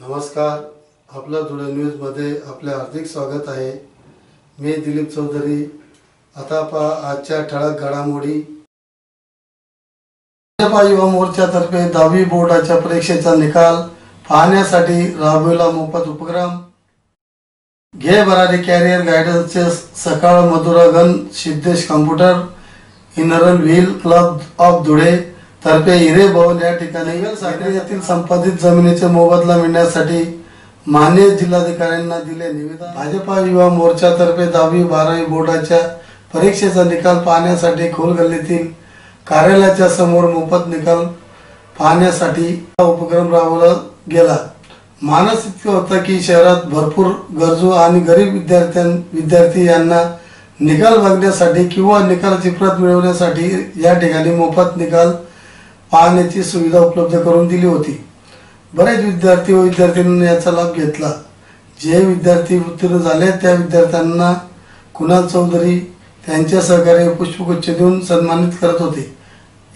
नमस्कार. आपलं धुळे न्यूजमध्ये आपले हार्दिक स्वागत आहे. मी दिलीप चौधरी. आता पहा आजच्या ठळक घडामोडी. भाजपा युवा मोर्चातर्फे दहावी बोर्डाच्या परीक्षेचा निकाल पाहण्यासाठी राबविला मोफत उपक्रम. घे भरारी career गायडन्सचे Sakal Madhurangan Siddhesh computer inner wheel club of Dhule तर्फे हिरे भवन या ठिकाणी साखरे येथील संपादित जमिनीचे मोबदला मिळण्यासाठी मान्य जिल्हाधिकाऱ्यांना दिले निवेदन. भाजपा युवा मोर्चातर्फे दहावी बारावी बोर्डाच्या परीक्षेचा निकाल पाहण्यासाठी खोल गल्लीतील कार्यालयाच्या समोर मोफत निकाल पाहण्यासाठी हा उपक्रम राबवला गेला. मानस इतकं होतं की शहरात भरपूर गरजू आणि गरीब विद्यार्थ्यां विद्यार्थी यांना निकाल बघण्यासाठी किंवा निकालाची प्रत मिळवण्यासाठी या ठिकाणी मोफत निकाल पाहण्याची सुविधा उपलब्ध करून दिली होती. बरेच विद्यार्थी व विद्यार्थ्यांनी याचा लाभ घेतला. जे विद्यार्थी उत्तीर्ण झाले त्या विद्यार्थ्यांना कुणाल चौधरी त्यांच्या सहकार्य पुष्पगुच्छ देऊन सन्मानित करत होते.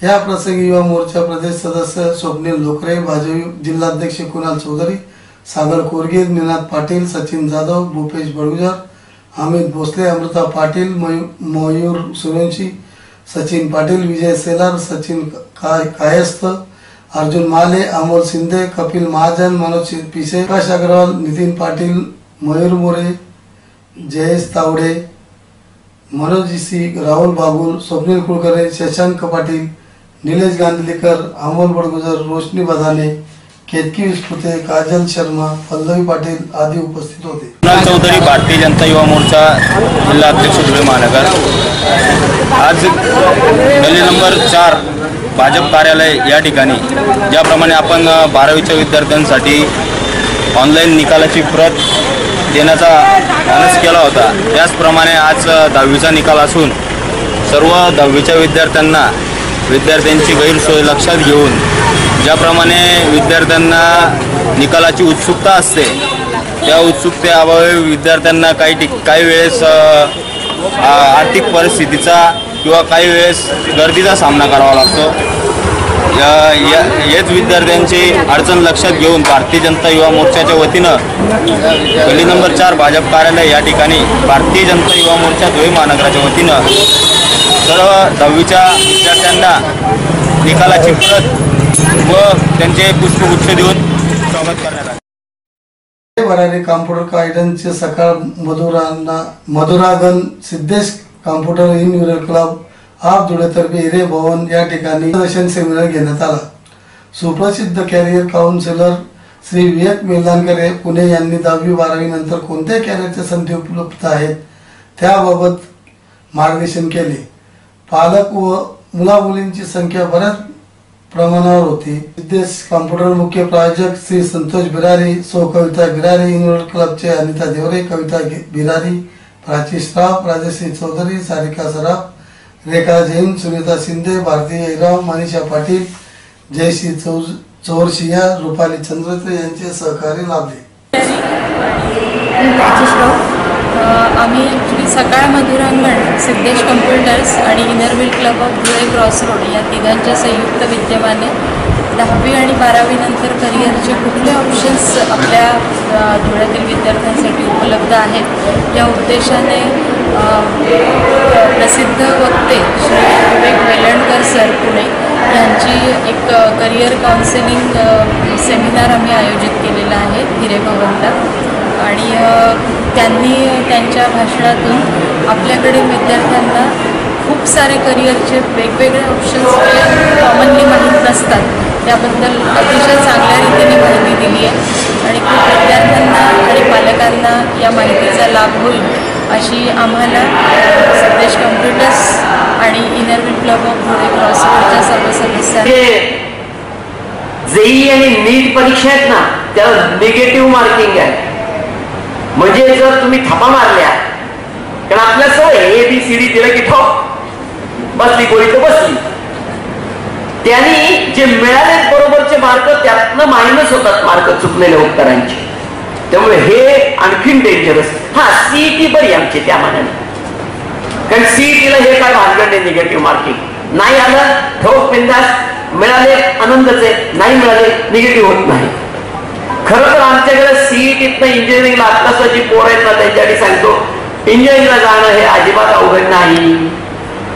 या प्रसंगी युवा मोर्चा प्रदेश सदस्य स्वप्नील लोकरे भाजप जिल्हाध्यक्ष कुणाल चौधरी सागर कोरगीर निनाद पाटील सचिन जाधव भूपेश बडगुजर अमित भोसले अमृता पाटील मयू मयूर सूर्यवंशी सचिन पाटील विजय सेलार सचिन काय कायस्थ अर्जुन माले अमोल शिंदे कपिल महाजन मनोज पिसे प्रकाश अग्रवाल नितीन पाटील मयूर मोरे जयेश तावडे मनोज सी राहुल बागुल स्वप्नील कुलकर्णी शशांक पाटील निलेश गांधलीकर अमोल बडगुजर रोशनी बदाने केतकी विस्पुते काजल शर्मा पल्लवी पाटील आदी उपस्थित होते. चौधरी भारतीय जनता युवा मोर्चा जिल्हा अध्यक्ष धुळे महानगर. आज गली नंबर चार भाजप कार्यालय या ठिकाणी ज्याप्रमाणे आपण बारावीच्या विद्यार्थ्यांसाठी ऑनलाईन निकालाची प्रत देण्याचा मानस केला होता. त्याचप्रमाणे आज दहावीचा निकाल असून सर्व दहावीच्या विद्यार्थ्यांना विद्यार्थ्यांची गैरसोय लक्षात घेऊन ज्याप्रमाणे विद्यार्थ्यांना निकालाची उत्सुकता असते त्या उत्सुकतेअभावी विद्यार्थ्यांना काही ठिक काही वेळेस आर्थिक परिस्थितीचा किंवा काही वेळेस गर्दीचा सामना करावा लागतो. या- या- हेच विद्यार्थ्यांची अडचण लक्षात घेऊन भारतीय जनता युवा मोर्चाच्या वतीनं गल्ली नंबर चार भाजप कार्यालय या ठिकाणी भारतीय जनता युवा मोर्चा धुळे महानगराच्या वतीनं सर्व दहावीच्या विद्यार्थ्यांना निकालाची प्रत व त्यांचे पुष्पगुच्छ देऊन स्वागत करण्यात आले. भरारी कॉम्प्युटर गायडन्सचे Sakal मधुरांना Madhurangan Siddhesh computer inner wheel club of धुळेतर्फे हिरे भवन या ठिकाणी दर्शन सेमिनार घेण्यात आला. सुप्रसिद्ध कॅरियर काउन्सिलर श्री विवेक मेलानकर हे पुणे यांनी दहावी बारावी नंतर कोणत्या कॅरियरच्या संधी उपलब्ध आहेत त्याबाबत मार्गदर्शन केले. पालक व मुलामुलींची संख्या बऱ्याच प्रमाणावर होती. सिद्धेश कॉम्प्युटर मुख्य प्रायोजक श्री संतोष बिरारी सो कविता बिरारी इंग्लंड क्लबचे अनिता देवरे कविता बिरारी प्राची श्राफ राजश्री चौधरी सारिका सराफ रेखा जैन सुनीता शिंदे भारती हिराव मनीषा पाटील जयश्री चौ चौरशिया रुपाली चंद्रते यांचे सहकार्य लाभले. आम्ही ॲक्च्युली सकाळ मधुरांगण सिद्धेश कम्प्युटर्स आणि inner wheel club of Dhule cross road या तिघांच्या संयुक्त विद्यमाने दहावी आणि बारावीनंतर करिअरचे कुठले ऑप्शन्स आपल्या धुळ्यातील विद्यार्थ्यांसाठी उपलब्ध आहेत? या उद्देशाने प्रसिद्ध वक्ते श्री विवेक वेलणकर सर पुणे यांची एक करिअर काउन्सिलिंग सेमिनार आम्ही आयोजित केलेला आहे हिरेभवनला आणि त्यांनी त्यांच्या भाषणातून आपल्याकडे विद्यार्थ्यांना खूप सारे करिअरचे वेगवेगळे ऑप्शन्स कॉमनली माहीत नसतात. त्याबद्दल अतिशय चांगल्या रीतीने माहिती दिली आहे. आणि खूप विद्यार्थ्यांना आणि पालकांना या माहितीचा लाभ होईल अशी आम्हाला संदेश कम्प्युटर्स आणि inner club of Dhule cross सर्व सदस्या जेई आणि नीट परीक्षा आहेत ना त्याला निगेटिव्ह मार्किंग आहे. म्हणजे जर तुम्ही थापा मारल्या कारण आपल्या सवय ए बी सी डी दिलं की ठोक. बसली गोळी तर बसली. त्यांनी जे मिळाले बरोबरचे मार्क त्यातनं मायनस होतात मार्क चुकलेल्या उत्तरांचे. त्यामुळे हे आणखीन डेंजरस हा सीईटी बरी आमची त्या मानाने. कारण सीईटीला हे काय भानगड नाही निगेटिव्ह मार्किंग नाही आलं ठोक बिंदास. मिळाले आनंदचे आहे नाही मिळाले निगेटिव्ह होत नाही. खरं तर आमच्याकडे सीईटीतनं इंजिनिअरिंगला आत्ताच जी पोर आहेत ना त्यांच्यासाठी सांगतो इंजिनिअरिंगला जाणं हे अजिबात अवघड नाही.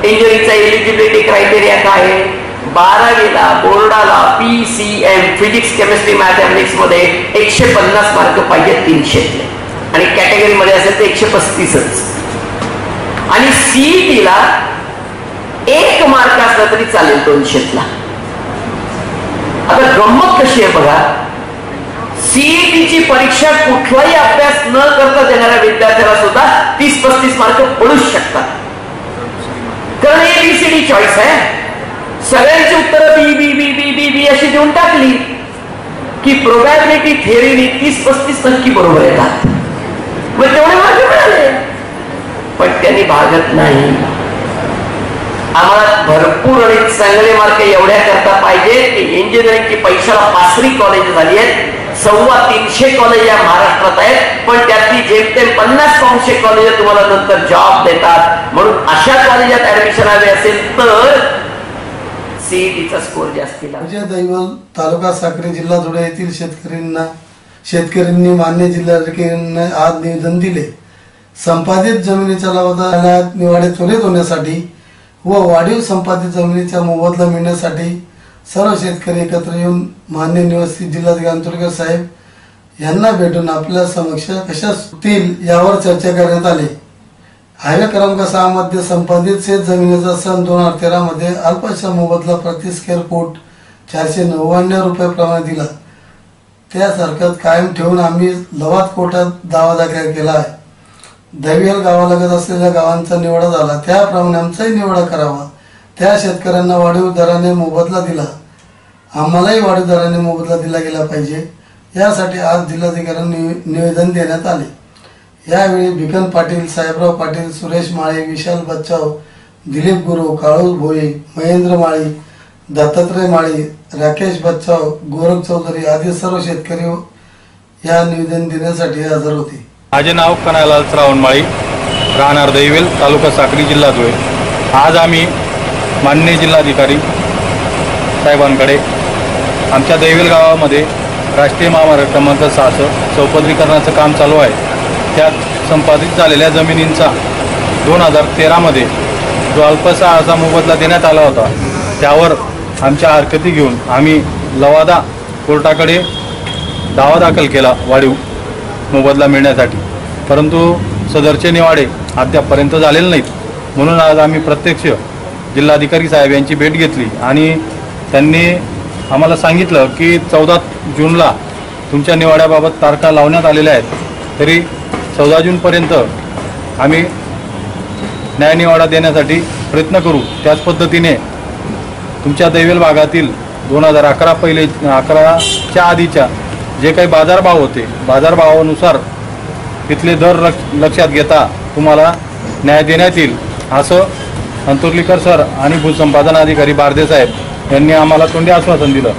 इंजिनिअरिंगचा एलिजिबिलिटी क्रायटेरिया काय आहे? बारावीला बोर्डाला P C M physics chemistry मॅथमॅटिक्समध्ये एकशे पन्नास मार्क पाहिजे तीनशेतले आणि कॅटेगरीमध्ये असेल तर एकशे पस्तीसच. आणि सीईटीला एक मार्क असला तरी चालेल दोनशेतला. आता गंमत कशी आहे बघा? सीईटीची परीक्षा कुठलाही अभ्यास न करता देणाऱ्या विद्यार्थ्याला सुद्धा तीस पस्तीस मार्क पडूच शकतात. कारण एबीसीडी चॉईस आहे. सगळ्यांची उत्तरं बी बी बी बी बी बी अशी देऊन टाकली की प्रोबॅबिलिटी थेअरीने तीस पस्तीस नक्की बरोबर येतात. मग तेवढे मार्ग मिळाले. पण त्यांनी भागत नाही. आम्हाला भरपूर आणि चांगले मार्क एवढ्या करता पाहिजे की इंजिनिअरिंगची पैशाला पासरी कॉलेज झाली आहेत. सव्वा तीनशे कॉलेज या महाराष्ट्रात आहेत. पण त्यातली जेमतेम पन्नास पाचशे कॉलेज तुम्हाला नंतर जॉब देतात. म्हणून अशा कॉलेजात ऍडमिशन हवे असेल तर सीईटीचा स्कोर जास्ती लागतो विजय दैवल तालुका साक्री जिल्हा धुळे येथील शेतकऱ्यांना शेतकऱ्यांनी मान्य जिल्हाधिकाऱ्यांना आज निवेदन दिले. संपादित जमिनीच्या लवादाला निवाडे त्वरित होण्यासाठी व वाढीव संपादित जमिनीचा मोबदला मिळण्यासाठी सर्व शेतकरी एकत्र येऊन मान्य निवासी जिल्हाधिकारी अंतर्गत साहेब यांना भेटून आपल्या समक्ष कशा होतील यावर चर्चा करण्यात आली. हायवे क्रमांक सहा मध्ये संपादित शेत जमिनीचा सन दोन हजार तेरा मध्ये अल्पशा मोबदला प्रति स्क्वेअर फूट चारशे नव्याण्णव रुपये प्रमाणे दिला. त्यासारखं कायम ठेवून आम्ही लवाद कोर्टात दावा दाखल केला आहे. दहिवेल गावालगत असलेल्या गावांचा निवडा झाला. त्याप्रमाणे आमचाही निवडा करावा. त्या शेतकऱ्यांना वाढीव दराने मोबदला दिला. आम्हालाही वाढीव दराने मोबदला दिला गेला पाहिजे. यासाठी आज जिल्हाधिकाऱ्यांनी निवेदन देण्यात आले. यावेळी भिकन पाटील साहेबराव पाटील सुरेश माळे विशाल बच्चाव दिलीप गुरु काळू भोई महेंद्र माळी दत्तात्रय माळी राकेश बच्चाव गोरख चौधरी आदी सर्व शेतकरी या निवेदन देण्यासाठी हजर होते. माझे नाव कनालाल श्रावणमाळी राहणार दैवेल तालुका साक्री जिल्हा धुळे. आज आम्ही माननीय जिल्हाधिकारी साहेबांकडे आमच्या दैवेल गावामध्ये राष्ट्रीय महामार्ग क्रमांक सहाचं चौपदरीकरणाचं काम चालू आहे. त्यात संपादित झालेल्या जमिनींचा दोन हजार तेरामध्ये जो अल्पसा असा मोबदला देण्यात आला होता त्यावर आमच्या हरकती घेऊन आम्ही लवादा कोर्टाकडे दावा दाखल केला वाढीव मोबदला मिळण्यासाठी. परंतु सदरचे निवाडे अद्यापपर्यंत झालेले नाहीत. म्हणून आज आम्ही प्रत्यक्ष जिल्हाधिकारी साहेब यांची भेट घेतली आणि त्यांनी आम्हाला सांगितलं की चौदा जूनला तुमच्या निवाड्याबाबत तारखा लावण्यात आलेल्या आहेत. तरी चौदा जूनपर्यंत आम्ही न्यायनिवाडा देण्यासाठी प्रयत्न करू. त्याच पद्धतीने तुमच्या दैवेल भागातील दोन हजार अकरा पहिले अकराच्या आधीच्या जे काही बाजारभाव होते बाजारभावानुसार तिथले दर लक्ष लक्षात घेता तुम्हाला न्याय देण्यात येईल. असं अंतुर्लीकर सर आणि भूसंपादन अधिकारी बारदे साहेब यांनी आम्हाला तोंडी आश्वासन दिलं.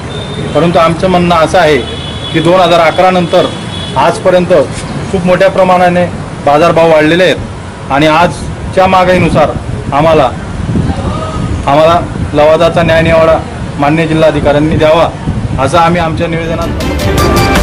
परंतु आमचं म्हणणं असं आहे की दोन हजार अकरानंतर आजपर्यंत खूप मोठ्या प्रमाणाने बाजारभाव वाढलेले आहेत. आणि आजच्या मागणीनुसार आम्हाला आम्हाला लवादाचा न्यायनिवाडा मान्य जिल्हाधिकाऱ्यांनी द्यावा असं आम्ही आमच्या निवेदनात